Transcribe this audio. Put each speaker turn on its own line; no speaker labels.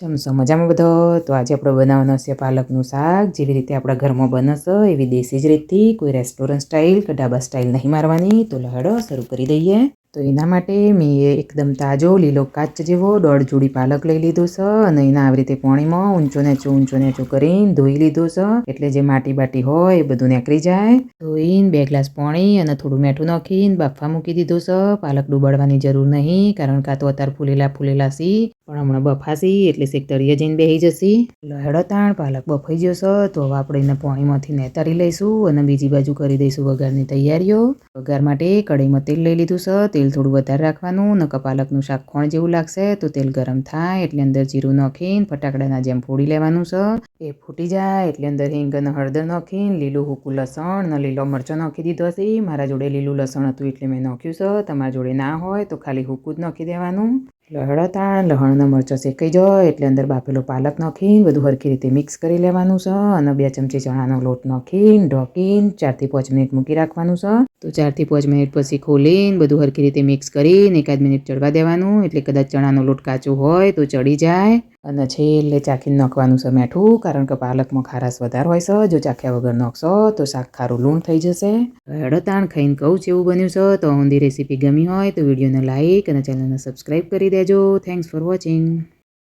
જમશો મજામાં બધો? તો આજે આપણે બનાવવાનું છે પાલકનું શાક. જેવી રીતે આપણા ઘરમાં બનશે, એવી દેશી જ રીતથી. કોઈ રેસ્ટોરન્ટ સ્ટાઇલ કે ઢાબા સ્ટાઇલ નહીં મારવાની. તો લહડો શરૂ કરી દઈએ. તો એના માટે મેં એકદમ તાજો, લીલો કાચ જેવો દોઢ જોડી પાલક લઈ લીધો છે. અને એના આવી રીતે પાણીમાં ઊંચો નેચો ઊંચો નેચો કરીને ધોઈ લીધો છે. એટલે જે માટી બાટી હોય એ બધું નીકળી જાય. ધોઈને બે ગ્લાસ પાણી અને થોડું મીઠું નાખીને બાફવા મૂકી દીધું છે. પાલક ડૂબાડવાની જરૂર નહીં, કારણ કે તો અત્યારે ફૂલેલા ફૂલેલા સી પણ હમણાં બફાસી એટલે સેક્ટરીએ જઈને બેસી જશી. લહેડો તાણ, પાલક બફાઈ જશે, તો હવે આપણે એને પાણીમાંથી નેતારી લઈશું અને બીજી બાજુ કરી દઈશું વઘારની તૈયારીઓ. વઘાર માટે કઢાઈમાં તેલ લઈ લીધું છે. તેલ થોડું વધારે રાખવાનું, નકર પાલકનું શાક ખોણ જેવું લાગશે, તો તેલ ગરમ થાય, એટલે અંદર જીરું નાખીને ફટાકડાના જેમ ફોડી લેવાનું છે. એ ફૂટી જાય, એટલે અંદર હિંગ અને હળદર નાખીને લીલું હૂકું લસણ અને લીલો મરચો નાખી દીધો છે. મારા જોડે લીલું લસણ હતું એટલે મેં નાખ્યું છે. તમારા જોડે ના હોય તો ખાલી હૂકું જ નાખી દેવાનું. લહળતા, લહણના મરચાં શેકાઈ જાય એટલે અંદર બાફેલો પાલક નાખીને બધું હરખી રીતે મિક્સ કરી લેવાનું છે અને બે ચમચી ચણાનો લોટ નાખીને, ઢોકીને ચારથી પાંચ મિનિટ મૂકી રાખવાનું છે. તો ચારથી પાંચ મિનિટ પછી ખોલીને બધું હરખી રીતે મિક્સ કરીને એકાદ મિનિટ ચડવા દેવાનું. એટલે કદાચ ચણાનો લોટ કાચો હોય તો ચડી જાય. અને છેલ્લે ચાખીને નાખવાનું છે મેઠું, કારણ કે પાલકમાં ખારાશ વધારે હોય છે. જો ચાખ્યા વગર નાખશો તો શાક ખારું લૂણ થઈ જશે. હળતાણ ખાઈને કહું છે એવું બન્યું છે, તો ઊંધી રેસીપી ગમી હોય તો વિડીયોને લાઇક અને ચેનલને સબસ્ક્રાઈબ કરી દેજો. Thanks for watching